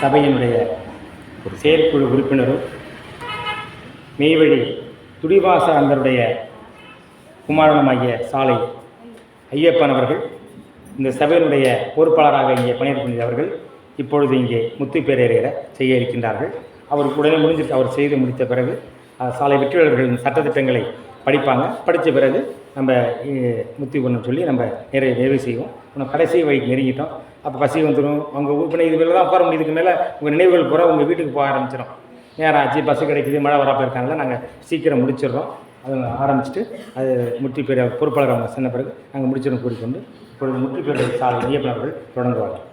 சபையினுடைய ஒரு செயற்குழு உறுப்பினரும் மெய்வழி துடிவாச அந்தருடைய குமாரனமாகிய சாலை ஐயப்பன் அவர்கள் இந்த சபையினுடைய பொறுப்பாளராக இங்கே பணியாற்றக்கூடியவர்கள் இப்பொழுது இங்கே முத்து பேரேற செய்ய இருக்கின்றார்கள் அவர் உடனே முடிஞ்சிட்டு அவர் செய்து முடித்த பிறகு சாலை வெற்றியாளர்களின் சட்டத்திட்டங்களை படிப்பாங்க. படித்த பிறகு நம்ம முத்தி பண்ண சொல்லி நம்ம நிறைய நிறைவு செய்வோம். நம்ம கடைசி வழிக்கு நெருங்கிட்டோம். அப்போ பசி வந்துடும் அவங்க உறுப்பினர் இது மேலே தான் உட்கார முடியும். இதுக்கு மேலே உங்கள் நினைவுகள் பூரா உங்கள் வீட்டுக்கு போக ஆரம்பிச்சிடும் நேரம் ஆச்சு பஸ்ஸு கிடைக்குது மழை வராப்போ இருக்காங்களா நாங்கள் சீக்கிரம் முடிச்சிடுறோம். அது ஆரம்பிச்சுட்டு அது முற்றி பெரிய பொறுப்பாளர் அவங்க சொன்ன பிறகு நாங்கள் முடிச்சிடும் கூறிக்கொண்டு இப்பொழுது முற்றி பெரிய சாலை ஐயப்பன் அவர்கள் தொடங்குவார்கள்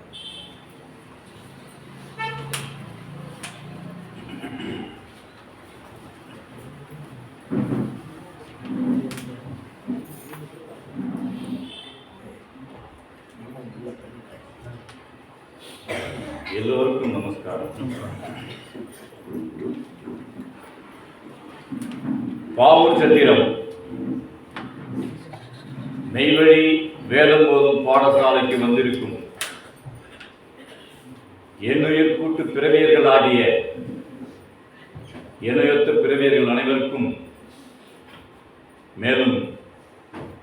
எல்லோருக்கும் நமஸ்காரம் பாவூர் சத்திரம் மெய்வழி வேதம் போதும் பாடசாலைக்கு வந்திருக்கும் என்னுயிர் கூட்டு பிறவியர்களாகிய இணையொத்த பிறவியர்கள் அனைவருக்கும் மேலும்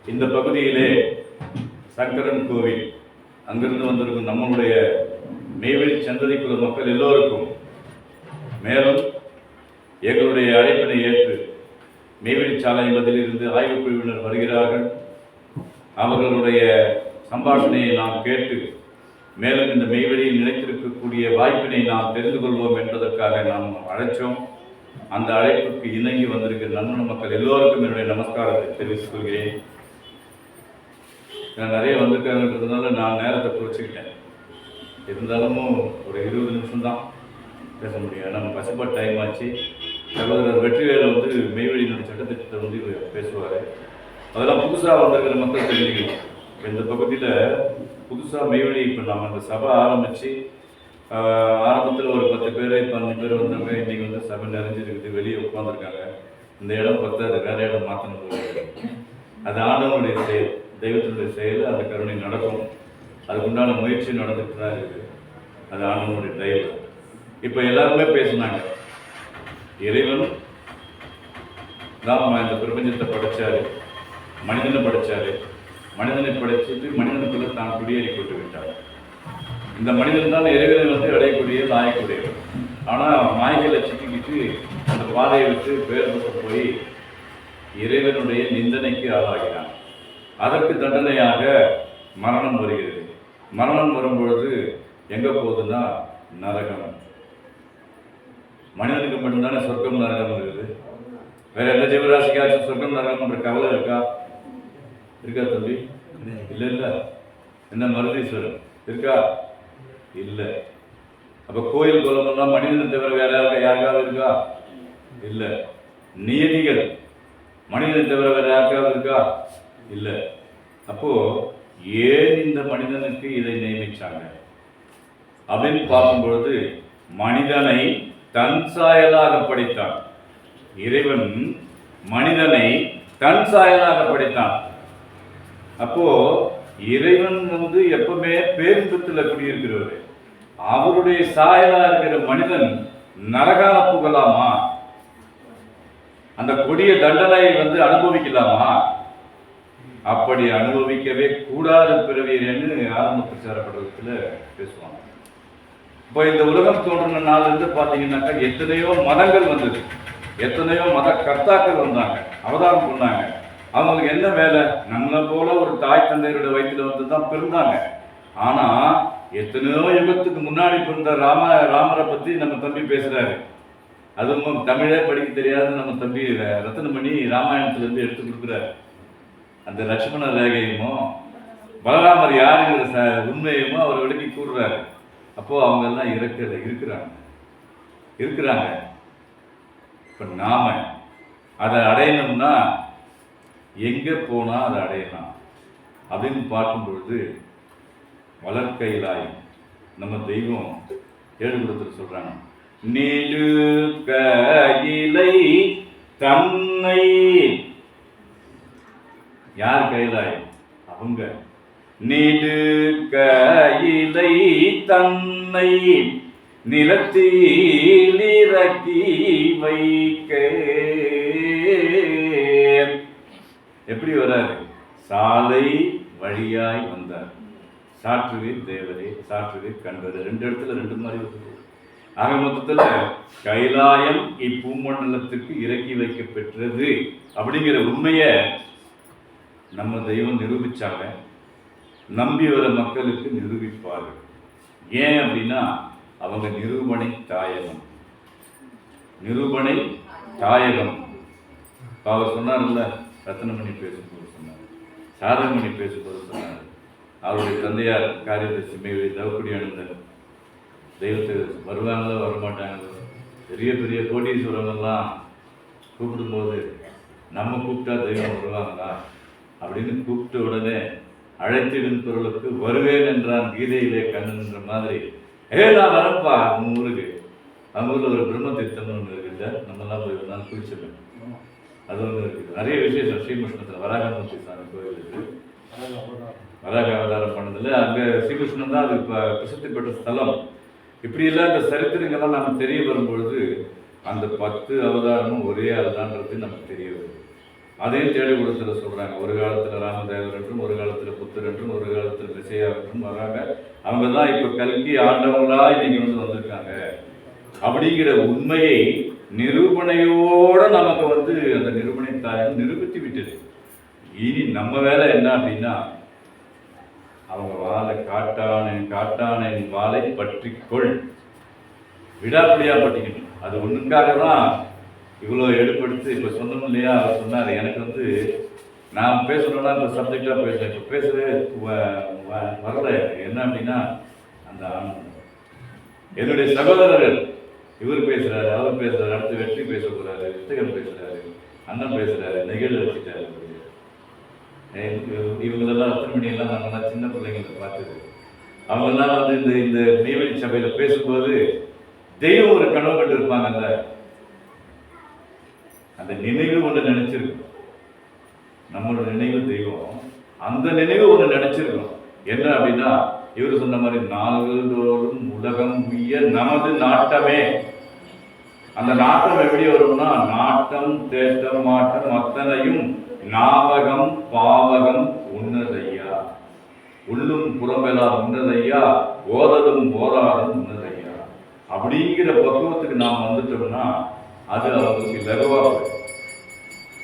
இந்த பகுதியிலே சங்கரன் கோவில் அங்கிருந்து வந்திருக்கும் நம்மளுடைய மெய்வெளி சந்ததிக்குள்ள மக்கள் எல்லோருக்கும் மேலும் எங்களுடைய அழைப்பினை ஏற்று மெய்வெளி சாலை என்பதிலிருந்து ஆய்வுக் குழுவினர் வருகிறார்கள். அவர்களுடைய சம்பாஷணையை நாம் கேட்டு மேலும் இந்த மெய்வெளியில் நினைத்திருக்கக்கூடிய வாய்ப்பினை நாம் தெரிந்து கொள்வோம் என்பதற்காக நாம் அழைச்சோம். அந்த அழைப்புக்கு இணங்கி வந்திருக்கிற நண்பன மக்கள் எல்லோருக்கும் என்னுடைய நமஸ்காரத்தை தெரிவித்துக் கொள்கிறேன். நான் நிறைய வந்திருக்காங்கன்றதுனால நான் நேரத்தை குறைச்சிக்கிட்டேன். இருந்தாலும் ஒரு இருபது நிமிஷம் தான் பேச முடியும். நம்ம பசுபாட் டைம் ஆச்சு. சகோதரர் வெற்றிவேல வந்து மெய்வெளியினுடைய சட்டத்திட்டத்தை வந்து பேசுவார். அதெல்லாம் புதுசாக வந்திருக்கிற மக்கள் தெரிஞ்சுக்கணும். இந்த பகுதியில் புதுசாக மெய்வழி இப்போ நம்ம அந்த சபை ஆரம்பித்து ஆரம்பத்தில் ஒரு பத்து பேர் பதினஞ்சு பேர் வந்தவங்க இன்றைக்கி வந்து சபை நிறைஞ்சிருக்குது. வெளியே உட்காந்துருக்காங்க இந்த இடம் பத்தாது. வேற இடம் மாற்றணும் போகுது அது ஆண்டவனுடைய செயல். தெய்வத்தினுடைய செயல். அந்த கருணை நடக்கும். அதுக்குண்டான முயற்சி நடந்துட்டு தான் இருக்குது அது ஆண்டவனுடைய தயவு. இப்போ எல்லாருமே பேசினாங்க. இறைவன் தான் இந்த பிரபஞ்சத்தை படைச்சாரு. மனிதனை படைச்சாரு. மனிதனை படைச்சிட்டு மனிதனுக்குள்ள தான் குடியேறி கொண்டு விட்டார். இந்த மனிதன் தான் இறைவனை வந்து அடையக்கூடிய லாயக்கூடியவர் ஆனால் மாய்களை சிக்கிக்கிட்டு அந்த பாதையை விட்டு பேர் போய் இறைவனுடைய நிந்தனைக்கு ஆளாகிறான். அதற்கு தண்டனையாக மரணம் வருகிறது. மரணம் வரும்பொழுது எங்க போகுதுன்னா நரகம். மனிதனுக்கு மட்டும்தானே சொர்க்கம் நரகம் இருக்குது வேற எந்த ஜீவராசிக்காச்சும் சொர்க்கம் நரகம்ன்ற கவலை இருக்கா? இருக்கா தம்பி? இல்லை இல்லை. என்ன மருதீஸ்வரன் இருக்கா? இல்லை. அப்போ கோயில் குளமெல்லாம் மனிதன் தவிர வேற யாருக்கா? யாருக்காவது இருக்கா? இல்லை. நியதிகள் மனிதன் தவிர வேற யாருக்காவது இருக்கா? இல்லை. அப்போது ஏன் இந்த மனிதனுக்கு இதை நியமிச்சாங்க? அப்படின்னு பார்க்கும்பொழுது மனிதனை தன் சாயலாக படைத்தான். இறைவன் மனிதனை தன் சாயலாக படைத்தான். அப்போ இறைவன் வந்து எப்பவுமே பேரின்பத்தில் குடியிருக்கிறவர். அவருடைய சாயலா இருக்கிற மனிதன் நரகால புகழாமா அந்த கொடிய தண்டனை வந்து அனுபவிக்கலாமா? அப்படி அனுபவிக்கவே கூடாது பிறவியன்னு ஆரம்ப பிரச்சார படத்தில் பேசுவாங்க. இப்போ இந்த உலகம் தோன்றின நாள்லேருந்து பார்த்தீங்கன்னாக்கா எத்தனையோ மதங்கள் வந்தது. எத்தனையோ மத கர்த்தாக்கள் வந்தாங்க அவதாரம் பண்ணாங்க. அவங்களுக்கு என்ன வேலை? நம்மளை போல ஒரு தாய் தந்தையரோட வயிற்றுல வந்து தான் பிறந்தாங்க. ஆனால் எத்தனையோ யுகத்துக்கு முன்னாடி பிறந்த ராம ராமரை பற்றி நம்ம தம்பி பேசுகிறாரு அதுவும் தமிழே படிக்க தெரியாத நம்ம தம்பி ரத்தனமணி ராமாயணத்துலேருந்து எடுத்து கொடுக்குறாரு. அந்த லட்சுமண ரேகையுமோ பலராமர் யாருங்கிற ச உண்மையுமோ அவர் விளக்கி கூறுறாரு. அப்போது அவங்க எல்லாம் இருக்கிற இருக்கிறாங்க. இருக்கிறாங்க. இப்போ நாம அதை அடையணும்னா எங்கே போனால் அதை அடையலாம்? அப்படின்னு பார்க்கும் பொழுது வளர்க்கையிலாய் நம்ம தெய்வம் ஏழுபுரத்தில் சொல்றாங்க நீடு கையிலை தன்னை யார் கையிலாய்? அவங்க. நீடு கையிலை தன்னை நிலத்தில் இறக்கி வைக்க எப்படி வராரு சாலை வழியாய் வந்தார். சாற்றுவீர் தேவரே சாற்றுவீர் கண்டது ரெண்டு இடத்துல ரெண்டு மாதிரி வருது ஆக மொத்தத்தில் கைலாயம் இப்பூமண்டலத்துக்கு இறக்கி வைக்கப்பெற்றது அப்படிங்கிற உண்மையை நம்ம தெய்வம் நிரூபிச்சாங்க. நம்பி வர மக்களுக்கு நிரூபிப்பார்கள். ஏன் அப்படின்னா அவங்க நிரூபணை தாயகம். நிரூபணை தாயகம். அவர் சொன்னார்ல ரத்னமணி பேசும்போது சொன்னார். சாரமணி பேசும்போது சொன்னார். அவருடைய தந்தையார் காரியதர்சி மேவி தவக்குடி அணிந்தார். தெய்வத்துக்கு வருவாங்களோ வரமாட்டாங்களோ பெரிய பெரிய கோடீஸ்வரங்கள்லாம் கூப்பிடும்போது நம்ம கூப்பிட்டா தெய்வம் வருவாங்களா? அப்படின்னு கூப்பிட்ட உடனே அழைத்திடும் பொருளுக்கு வருவேன் என்றான். கீதையிலே கண்ணன்ற மாதிரி ஏ நான் வரப்பா அவங்க ஊருக்கு. அவங்க ஊரில் ஒரு பிரம்ம தீர்த்தம்னு ஒன்று இருக்குல்ல நம்மலாம் போய் நான் குளிச்சிருவேன் அது ஒன்று இருக்குது. நிறைய விசேஷம் ஸ்ரீகிருஷ்ணத்தில். வராகமூர்த்தி சாமி கோயில் இருக்குது வராக அவதாரம் பண்ணதில் அங்கே ஸ்ரீகிருஷ்ணன் தான் அது இப்போ பிரசித்தி பெற்ற ஸ்தலம். இப்படியெல்லாம் இந்த சரித்திரங்கள்லாம் நமக்கு தெரிய வரும்பொழுது அந்த பத்து அவதாரமும் ஒரே அதுதான்றது நமக்கு தெரிய வருது. அதையும் தேடி கொடுத்துல சொல்கிறாங்க ஒரு காலத்தில் ராமதேவர் என்றும் ஒரு காலத்தில் புத்தர் என்றும் ஒரு காலத்தில் விசையா என்றும் வராங்க. அவங்க தான் இப்போ கல்கி ஆண்டவங்களாக இன்னைக்கு வந்து வந்திருக்காங்க. அப்படிங்கிற உண்மையை நிரூபணையோட நமக்கு வந்து அந்த நிரூபணை தாயம் நிரூபித்து விட்டது. இனி நம்ம வேலை என்ன அப்படின்னா அவங்க வாழை காட்டானின் காட்டானின் வாளை பற்றிக்கொள். விடாப்பிடியா பட்டிக்கணும் அது ஒண்ணுக்காக தான் இவ்வளோ எடுப்படுத்து இப்போ சொன்னோம் இல்லையா? அவர் சொன்னார் எனக்கு வந்து நான் பேசணும்னா இப்போ சப்ஜெக்டாக பேசுகிறேன் இப்போ பேசவே வ- வரல. என்ன அப்படின்னா அந்த ஆனந்தம் என்னுடைய சகோதரர்கள் இவர் பேசுறாரு அவர் பேசுகிறாரு அடுத்து வெற்றி பேச போறாரு வித்தகன் பேசுறாரு அண்ணன் பேசுகிறாரு நிகழ் வச்சுட்டாரு இவங்களெல்லாம் அத்தனை நாங்கள்லாம் சின்ன பிள்ளைங்களை பார்த்தது. அவங்கெல்லாம் வந்து இந்த இந்த நெய்வேலி சபையில் பேசும்போது தெய்வம் ஒரு கனவு கண்டு இருப்பாங்க அந்த நினைவு ஒன்று நினைச்சிருக்கோம் நம்மளோட நினைவு தெய்வம். அந்த நினைவு ஒன்று நினைச்சிருக்கோம் என்ன அப்படின்னா இவர் சொன்ன மாதிரி நாள்தோறும் உலகம் உய்ய நமது நாட்டமே. அந்த நாட்டம் எப்படி வரும்னா நாட்டம் தேட்டம் மாட்டம் அத்தனையும் ஞாபகம் பாவகம் உன்னதையா? உள்ளும் புறமெல்லாம் உன்னதையா? ஓதலும் போராடும் உன்னதையா? அப்படிங்கிற பக்குவத்துக்கு நாம் வந்துட்டோம்னா அது அவங்களுக்கு லகுவாக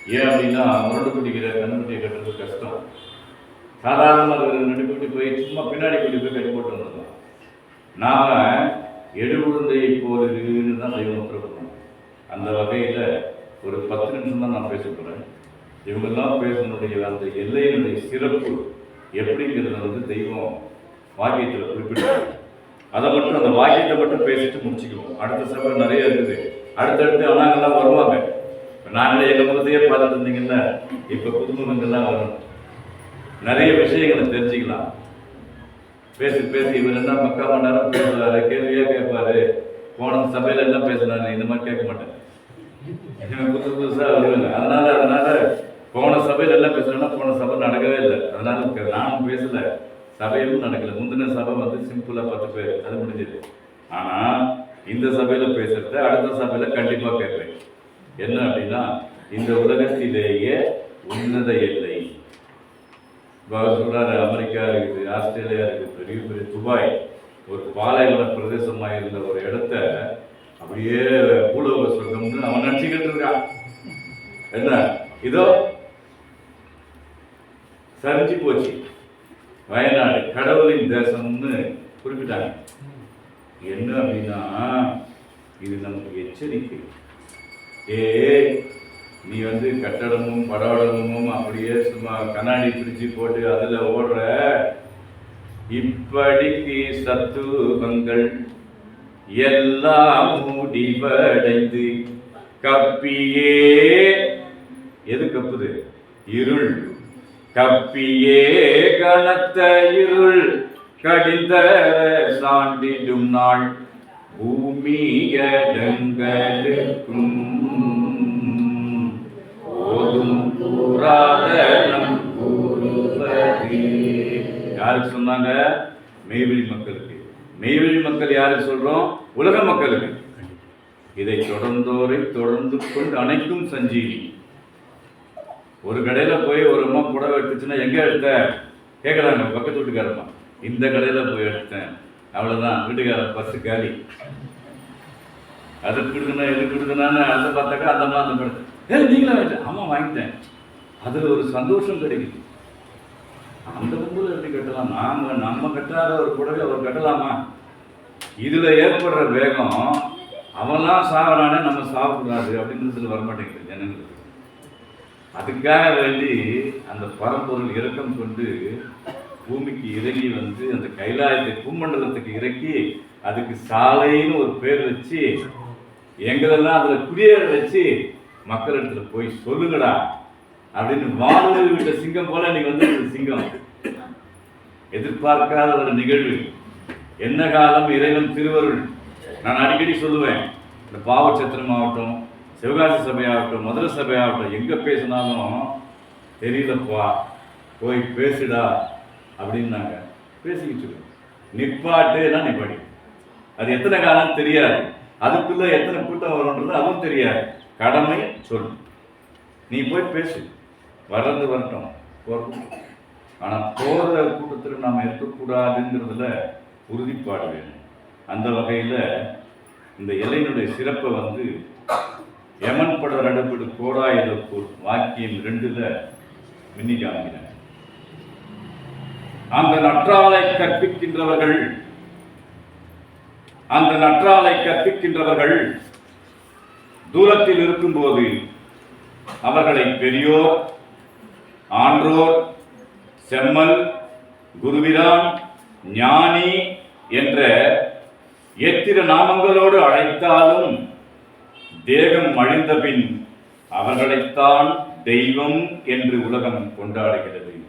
ஏன் அப்படின்னா முரண்டு பிடிக்கிற கண்ணுக்குட்டியை கட்டுறது கஷ்டம். சாதாரணமாக இருக்கிற கூட்டி போய் சும்மா பின்னாடி கூட்டி போய் கட்டி போட்டு வந்துடலாம் நாம எடுகுழந்தையை போலுன்னு தான் தெய்வம் உத்தரவிடணும். அந்த வகையில் ஒரு பத்து நிமிஷம் தான் நான் பேச போகிறேன் இவங்கெல்லாம் பேசினுடைய அந்த எல்லையினுடைய சிறப்பு எப்படிங்கிறத வந்து தெய்வம் வாக்கியத்தில் குறிப்பிட்டு அதை மட்டும் அந்த வாக்கியத்தை மட்டும் பேசிட்டு முடிச்சுக்குவோம். அடுத்த சபை நிறைய இருக்குது. அடுத்தடுத்து அவனாங்கெல்லாம் வருவாங்க. இப்போ நாங்களே எங்கள் முகத்தையே பார்த்துட்டு இருந்தீங்கன்னா இப்போ புதுமுகங்கள்லாம் வரணும் நிறைய விஷயங்களை தெரிஞ்சுக்கலாம். பேசி பேசி இவர் என்ன மக்கா மணி நேரம் பேசுவாரு கேள்வியாக கேட்பாரு. போன சபையில் என்ன பேசினாரு இந்த மாதிரி கேட்க மாட்டேன். புதுசு புதுசாக வருவேன் அதனால அதனால போன சபையில் என்ன பேசுறேன்னா போன சபை நடக்கவே இல்லை. அதனால நானும் பேசல. சபையும் நடக்கல. முந்தின சபை வந்து சிம்பிளாக பத்து பேர். அது முடிஞ்சது. ஆனால் இந்த சபையில் பேசுறத அடுத்த சபையில் கண்டிப்பாக கேட்பேன். என்ன அப்படின்னா இந்த உலகத்திலேயே உன்னத எல்லை இப்போ சொல்கிறாரு அமெரிக்கா இருக்குது ஆஸ்திரேலியா இருக்குது பெரிய பெரிய துபாய் ஒரு பாலைவன பிரதேசமாக இருந்த ஒரு இடத்த அப்படியே பூலோக சொர்க்கம்னு அவன் நினச்சிக்கிட்டு இருக்கான். என்ன? இதோ சரிஞ்சு போச்சு. வயநாடு கடவுளின் தேசம்னு குறிப்பிட்டாங்க. என்ன அப்படின்னா இது நமக்கு எச்சரிக்கை. ஏ நீ வந்து கட்டடமும் படவடமும் அப்படியே சும்மா கண்ணாடி பிரிச்சு போட்டு அதுல ஓடுற. இப்படிக்கு சத்துவங்கள் எல்லாம் முடிவடைந்து கப்பியே. எது கப்புது? இருள். கப்பியே கனத்த இருள் கடிந்த சாண்டிடும் நாள். பூமியடங்களுக்கும் புராதனம் யாருக்கு சொன்னாங்க? மெய்வெளி மக்களுக்கு. மெய்வெளி மக்கள் யாருக்கு சொல்றோம்? உலக மக்களுக்கு. இதை தொடர்ந்தோரை தொடர்ந்து கொண்டு அனைத்தும் சஞ்சீவி. ஒரு கடையில போய் ஒரு அம்மா புடவை எடுத்துச்சுன்னா எங்க எடுத்த? கேட்குறாங்க பக்கத்து வீட்டுக்காரம்மா. இந்த கடையில போய் எடுத்தேன். அவ்வளவுதான். வீட்டுக்கார பஸ்ஸு காலி. அது கொடுக்கணும் இது கொடுக்கணும்னு அதை பார்த்தாக்கா அந்த அம்மா அந்த படத்தை. ஏ நீங்களே ஆமாம் வாங்கிட்டேன். அதில் ஒரு சந்தோஷம் கிடைக்குது. அந்த கும்பல எப்படி கட்டலாம்? நாம நம்ம கட்டாத ஒரு புடவை அவர் கட்டலாமா? இதில் ஏற்படுற வேகம் அவன்லாம் சாவறானே நம்ம சாப்பிடக்கூடாது அப்படின்றதுல வரமாட்டேங்குது ஜனங்களுக்கு அதுக்காக வேண்டி அந்த பரம்பொருள் இறக்கம் கொண்டு பூமிக்கு இறங்கி வந்து அந்த கைலாயத்தை பூமண்டலத்துக்கு இறக்கி அதுக்கு சாலைன்னு ஒரு பேர் வச்சு எங்களெல்லாம் அதில் குடியேற வச்சு மக்கள் இடத்துல போய் சொல்லுங்கடா அப்படின்னு வானொலி விட்ட சிங்கம் போல நீங்க வந்து சிங்கம். எதிர்பார்க்காத ஒரு நிகழ்வு. என்ன காலம் இறைவன் திருவருள்? நான் அடிக்கடி சொல்லுவேன் இந்த பாவச்சத்திரம் ஆகட்டும் சிவகாசி சபையாகட்டும் மதுரை சபையாகட்டும் எங்கே பேசினாலும் தெரியலப்பா போய் பேசுடா அப்படின்னாங்க. பேசிக்கிட்டு இருக்கோம். நிப்பாட்டுனா நிப்பாடி அது எத்தனை காலம் தெரியாது. அதுக்குள்ளே எத்தனை கூட்டம் வரும்ன்றது அதுவும் தெரியாது. கடமை சொல். நீ போய் பேசு. வர்றது வரட்டும் போகட்டும் ஆனால் போற கூட்டத்தில் நாம் இருக்கக்கூடாதுங்கிறதுல உறுதிப்பாடு வேணும். அந்த வகையில் இந்த இலையினுடைய சிறப்பை வந்து யமன் பட கோடா கோடாயதப்பூர் வாக்கியம் ரெண்டில் மின்னி அந்த நற்றாலை கற்பிக்கின்றவர்கள் அந்த நற்றாலை கற்பிக்கின்றவர்கள் தூரத்தில் இருக்கும்போது அவர்களை பெரியோர் ஆன்றோர் செம்மல் குருவிராம் ஞானி என்ற எத்திர நாமங்களோடு அழைத்தாலும் தேகம் அழிந்த பின் அவர்களைத்தான் தெய்வம் என்று உலகம் கொண்டாடுகிறது.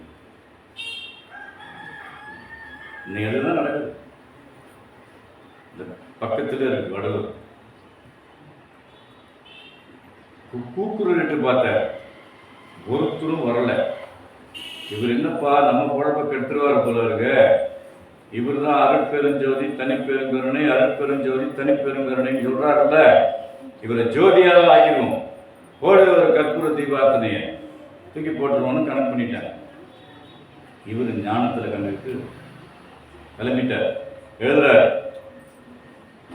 இன்னைக்கு அதுதான் நடக்குது? இந்த பக்கத்துல இருக்கு வடலூர். கூ- என்று பார்த்தார். ஒருத்தரும் வரல. இவர் என்னப்பா நம்ம குழப்ப கெடுத்துருவார் போல இருக்க? இவர் தான் அருட்பெருஞ்சோதி தனிப்பெருங்கருணை அருட்பெருஞ்சோதி தனிப்பெருங்கருணைன்னு சொல்றாருல்ல. இவரை ஜோதியாக ஆகிருவோம் போடு ஒரு கற்பூர தீபார்த்தனையை. தூக்கி போட்டுருவோம்னு கணக்கு பண்ணிட்டாங்க இவர் ஞானத்தில் கண்டுக்கு கிளம்பிட்டார் எழுதுறார்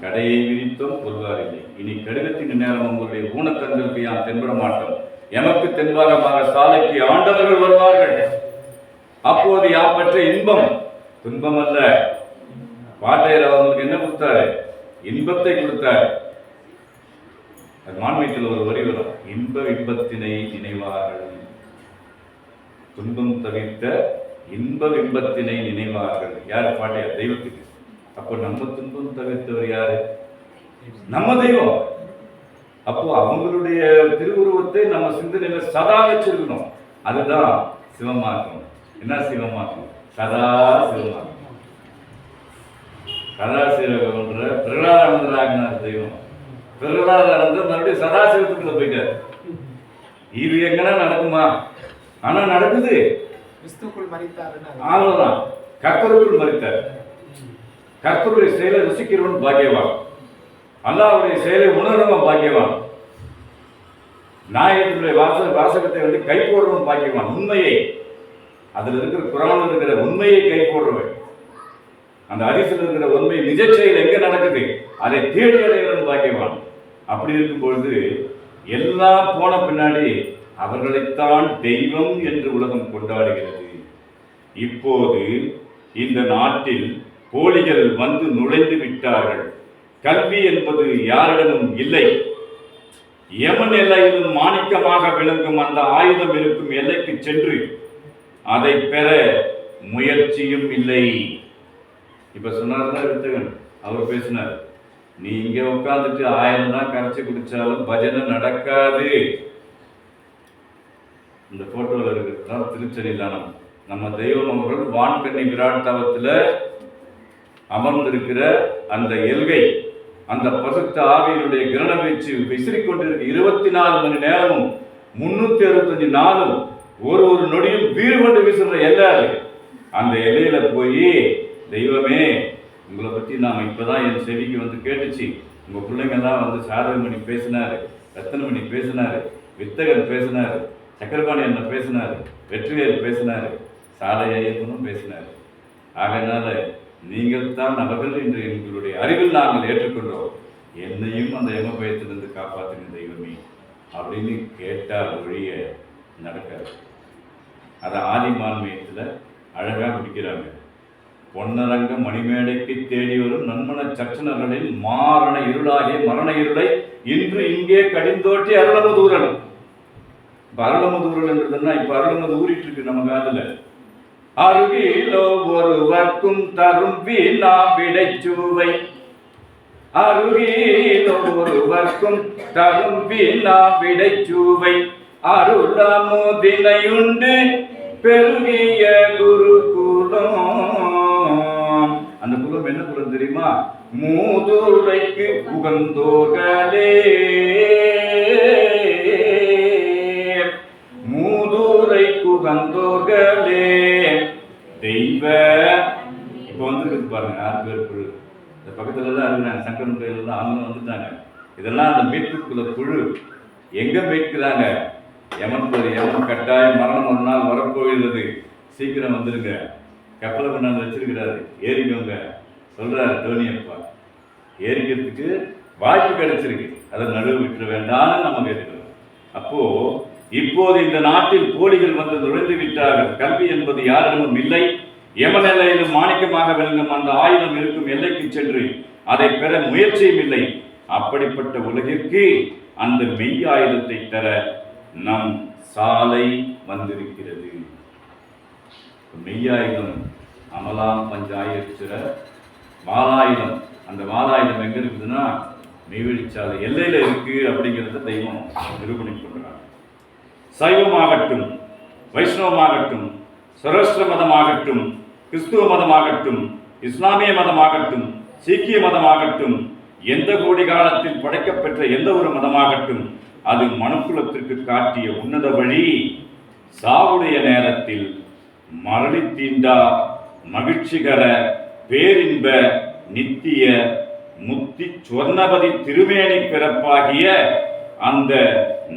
கடையை விரித்தோம் கொள்வாரில்லை. இனி கடுகத்தின் நேரம் உங்களுடைய ஊனக்கண்களுக்கு யான் தென்பட மாட்டோம். எமக்கு தென்பாகமாக சாலைக்கு ஆண்டவர்கள் வருவார்கள். அப்போது யாப்பற்ற இன்பம்? துன்பம் அல்ல பாட்டையர் அவங்களுக்கு என்ன கொடுத்தாரு? இன்பத்தை கொடுத்தார். அது மாண்மைத்தில் ஒரு வரி வரும். இன்ப இன்பத்தினை நினைவார்கள். துன்பம் தவிர்த்த இன்ப இன்பத்தினை நினைவார்கள். யார்? பாட்டையார். தெய்வத்துக்கு. அப்போ நம்ம துன்பம் தவிர்த்தவர் யாரு? நம்ம தெய்வம். அப்போ அவங்களுடைய திருவுருவத்தை நம்ம சிந்தனையில சதா வச்சிருக்கணும். அதுதான் சிவமாக்கம் என்ன சிவமாக்கம் சதா சிவமாக்கம் சதா சிவகம்ன்ற பிரகலாதானந்தராகினார் தெய்வம். பிரகலாதானந்தர் மறுபடியும் சதாசிவத்துக்குள்ள போயிட்டார். இது எங்கன்னா நடக்குமா? ஆனா நடக்குது. அவ்வளவுதான். கர்த்தருக்குள் மறித்தார். கர்த்தருடைய செயலை ருசிக்கிறவன் பாக்கியவான். அல்லாவுடைய செயலை உணர்றவன் பாக்கியவான். நாயகத்துடைய வாச வாசகத்தை வந்து கை போடுறவன் பாக்கியவான். உண்மையை. அதில் இருக்கிற குரான் இருக்கிற உண்மையை கை போடுறவன். அந்த அரிசியில் இருக்கிற உண்மை நிஜ செயல் எங்க நடக்குது? அதை தேடி அடைகிறவன் பாக்கியவான். அப்படி இருக்கும் பொழுது எல்லாம் போன பின்னாடி அவர்களைத்தான் தெய்வம் என்று உலகம் கொண்டாடுகிறது. இப்போது இந்த நாட்டில் போலிகள் வந்து நுழைந்து விட்டார்கள். கல்வி என்பது யாரிடமும் இல்லை. யமன் எல்லையிலும் மாணிக்கமாக விளங்கும் அந்த ஆயுதம் இருக்கும் எல்லைக்கு சென்று அதை பெற முயற்சியும் இல்லை. இப்ப சொன்னார்ல வித்தகன் அவர் பேசினார் நீ இங்க உட்காந்துட்டு ஆயிரம் தான் கரைச்சி குடிச்சாலும் பஜனை நடக்காது. இந்த போட்டோல இருக்கிறதான் தான் நம்ம தெய்வம் அவர்கள் வான்கண்ணி விராட் அமர்ந்திருக்கிற அந்த எல்கை. அந்த பசுத்த ஆவியினுடைய கிரண வீச்சு விசிறிக் கொண்டிருக்க இருபத்தி நாலு மணி நேரமும் முன்னூத்தி அறுபத்தஞ்சு நாளும் ஒரு ஒரு நொடியும் வீடு கொண்டு வீசுற எல்லை அந்த எல்லையில போய் தெய்வமே உங்களை பற்றி நாம் இப்போ தான் என் செவிக்கு வந்து கேட்டுச்சு. உங்கள் பிள்ளைங்கெல்லாம் வந்து சாரதமணி பேசினாரு ரத்தனமணி பேசினாரு வித்தகன் பேசினாரு சக்கரபாணி என்ன பேசினாரு வெற்றிவேல் பேசினாரு சாலை ஐயப்பனும் பேசினாரு. ஆகையினால நீங்கள் தான் அவர்கள் என்று எங்களுடைய அறிவில் நாங்கள் ஏற்றுக்கொண்டோம். என்னையும் அந்த எம பயத்திலிருந்து காப்பாற்றின தெய்வமே அப்படின்னு கேட்டால் ஒழிய நடக்காது. அதை ஆதிமான்மயத்தில் அழகாக பிடிக்கிறாங்க பொன்னரங்க மணிமேடைக்கு தேடி வரும் நன்மன சச்சனர்களில் மாரண இருளாகிய மரண இருளை இன்று இங்கே கடிந்தோட்டி அருளமுதூரன். இப்போ அருளமுதூரன்ன்றதுன்னா இப்போ அருளமது ஊறிட்டு இருக்கு நம்ம காதில். அருகிலோ ஒருவர்க்கும் தரும் வீணா விடைச்சுவை. அருகிலோ ஒருவர்க்கும் தரும் வீணா விடைச்சுவை. அருளமுதினையுண்டு பெருகிய குரு குலம் அந்த குலம் என்ன குலம் தெரியுமா? மூதுரைக்கு உகந்தோர்களே மூதுரைக்கு குகந்தோர்களே தெய்வ. இப்போ வந்துருக்குது பாருங்க ஆறு பேர் குழு இந்த பக்கத்துல தான் இருக்கிறாங்க சங்கரன் கோயில் தான் அவங்க வந்துட்டாங்க. இதெல்லாம் அந்த மீட்புக்குள்ள குழு எங்க மீட்கிறாங்க யமன் எமன் கட்டாயம் மரணம் ஒரு நாள் வரப்போகிறது. சீக்கிரம் வந்துருங்க. கப்பலை கொண்டாந்து வச்சிருக்கிறாரு. ஏறிக்கோங்க. சொல்றாரு டோனியப்பா ஏறிக்கிறதுக்கு வாய்ப்பு கிடைச்சிருக்கு. அதை நடுவு விட்டுற வேண்டாம்னு நம்ம கேட்டுக்கிறோம். அப்போது இப்போது இந்த நாட்டில் போலிகள் வந்து நுழைந்து விட்டார்கள். கல்வி என்பது யாரிடமும் இல்லை. எமநிலையிலும் மாணிக்கமாக விளங்கும் அந்த ஆயுதம் இருக்கும் எல்லைக்கு சென்று அதை பெற முயற்சியும் இல்லை. அப்படிப்பட்ட உலகிற்கு அந்த மெய் ஆயுதத்தை தர நம் சாலை வந்திருக்கிறது. மெய்யாயுதம் அமலாம் பஞ்சாயத்துற வாலாயுதம். அந்த வாலாயுதம் எங்க இருக்குதுன்னா மெய்வெளிச்சாலை எல்லையில இருக்கு அப்படிங்கிறத தெய்வம் நிரூபணம் பண்றாங்க. சைவமாகட்டும் வைஷ்ணவமாகட்டும் சரஸ்வ மதமாகட்டும் கிறிஸ்துவ மதமாகட்டும் இஸ்லாமிய மதமாகட்டும் சீக்கிய மதமாகட்டும் எந்த கோடி காலத்தில் படைக்கப்பெற்ற எந்த ஒரு மதமாகட்டும் அது மனுக்குலத்திற்கு காட்டிய உன்னத வழி. சாவுடைய நேரத்தில் மரளி தீண்டா மகிழ்ச்சிகர பேரின்ப நித்திய முத்தி சொர்ணபதி திருமேனி பிறப்பாகிய அந்த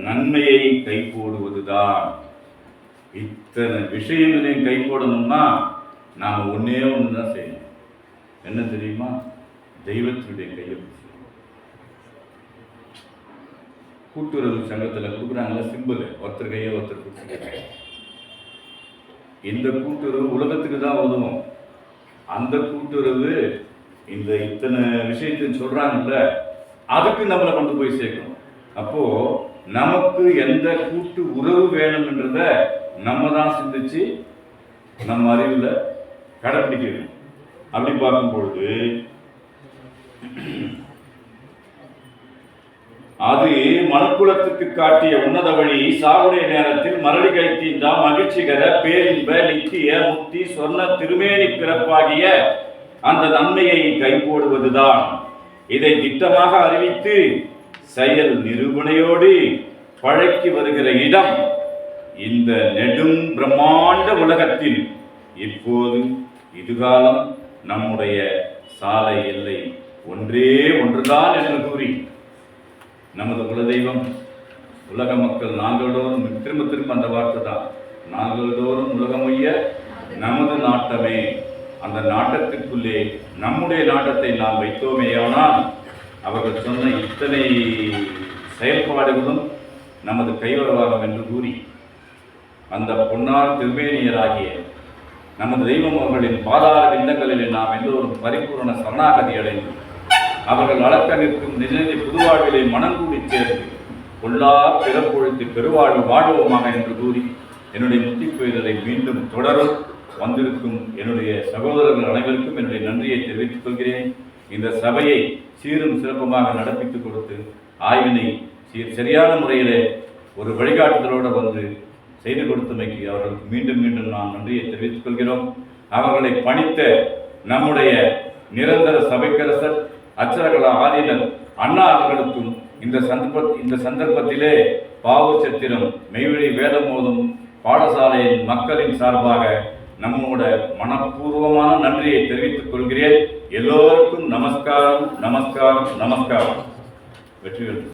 நன்மையை கை போடுவதுதான் இத்தனை விஷயங்களையும் கை போடணும்னா நாம் ஒன்றே ஒன்று தான் செய்யணும். என்ன தெரியுமா? தெய்வத்தினுடைய கையை கூட்டுறவு சங்கத்தில் கொடுக்குறாங்கள சிம்பிள் ஒருத்தர் கையை ஒருத்தர் கொடுத்துருக்காங்க இந்த கூட்டுறவு உலகத்துக்கு தான் உதவும். அந்த கூட்டுறவு இந்த இத்தனை விஷயத்தை சொல்கிறாங்கல்ல அதுக்கு நம்மளை கொண்டு போய் சேர்க்கணும். அப்போ நமக்கு எந்த கூட்டு உறவு வேணும்ன்றத நம்ம தான் சிந்திச்சு நம்ம அறிவில் கடைப்பிடிக்கணும் அப்படி பார்க்கும் பொழுது அது மனுக்குலத்துக்கு காட்டிய உன்னத வழி சாவுடைய நேரத்தில் மரளி கைத்தீந்தா மகிழ்ச்சிகர பேரின்ப நித்திய முக்தி சொர்ண திருமேனி பிறப்பாகிய அந்த நன்மையை கைப்போடுவதுதான் இதை திட்டமாக அறிவித்து செயல் நிரூபணையோடு பழக்கி வருகிற இடம் இந்த நெடும் பிரம்மாண்ட உலகத்தில் இப்போது இதுகாலம் நம்முடைய சாலை எல்லை ஒன்றே ஒன்றுதான் என்று கூறி நமது குலதெய்வம் உலக மக்கள் நாங்களோறும் திரும்ப திரும்ப அந்த வார்த்தை தான். நாங்களோறும் உலகமொய்ய நமது நாட்டமே. அந்த நாட்டத்திற்குள்ளே நம்முடைய நாட்டத்தை நாம் வைத்தோமேயானால் அவர்கள் சொன்ன இத்தனை செயல்பாடுகளும் நமது கைவரவாகும் என்று கூறி அந்த பொன்னார் திருமேனியராகிய நமது தெய்வம் அவர்களின் பாதார விண்ணங்களிலே நாம் எல்லோரும் பரிபூரண சரணாகதி அடைந்து அவர்கள் வளர்க்க நிற்கும் நிஜநிலை புதுவாழ்விலே மனம் கூடி சேர்ந்து கொள்ளா பிறப்பொழுத்து பெருவாழ்வு வாழ்வோமாக என்று கூறி என்னுடைய முத்தி பெயரை மீண்டும் தொடரும். வந்திருக்கும் என்னுடைய சகோதரர்கள் அனைவருக்கும் என்னுடைய நன்றியை தெரிவித்துக் கொள்கிறேன். இந்த சபையை சீரும் சிறப்புமாக நடப்பித்துக் கொடுத்து ஆய்வினை சீர் சரியான முறையிலே ஒரு வழிகாட்டுதலோடு வந்து செய்து கொடுத்தமைக்கு அவர்களுக்கு மீண்டும் மீண்டும் நாம் நன்றியை தெரிவித்துக் கொள்கிறோம். அவர்களை பணித்த நம்முடைய நிரந்தர சபைக்கரசர் அச்சரகலா ஆதீனர் அண்ணா அவர்களுக்கும் இந்த சந்தர்ப்ப இந்த சந்தர்ப்பத்திலே பாவச்சத்திரம் மெய்வழி வேதம் மோதும் பாடசாலையின் மக்களின் சார்பாக நம்மோட மனப்பூர்வமான நன்றியை தெரிவித்துக் கொள்கிறேன். எல்லோருக்கும் நமஸ்காரம் நமஸ்காரம் நமஸ்காரம். வெற்றிகள்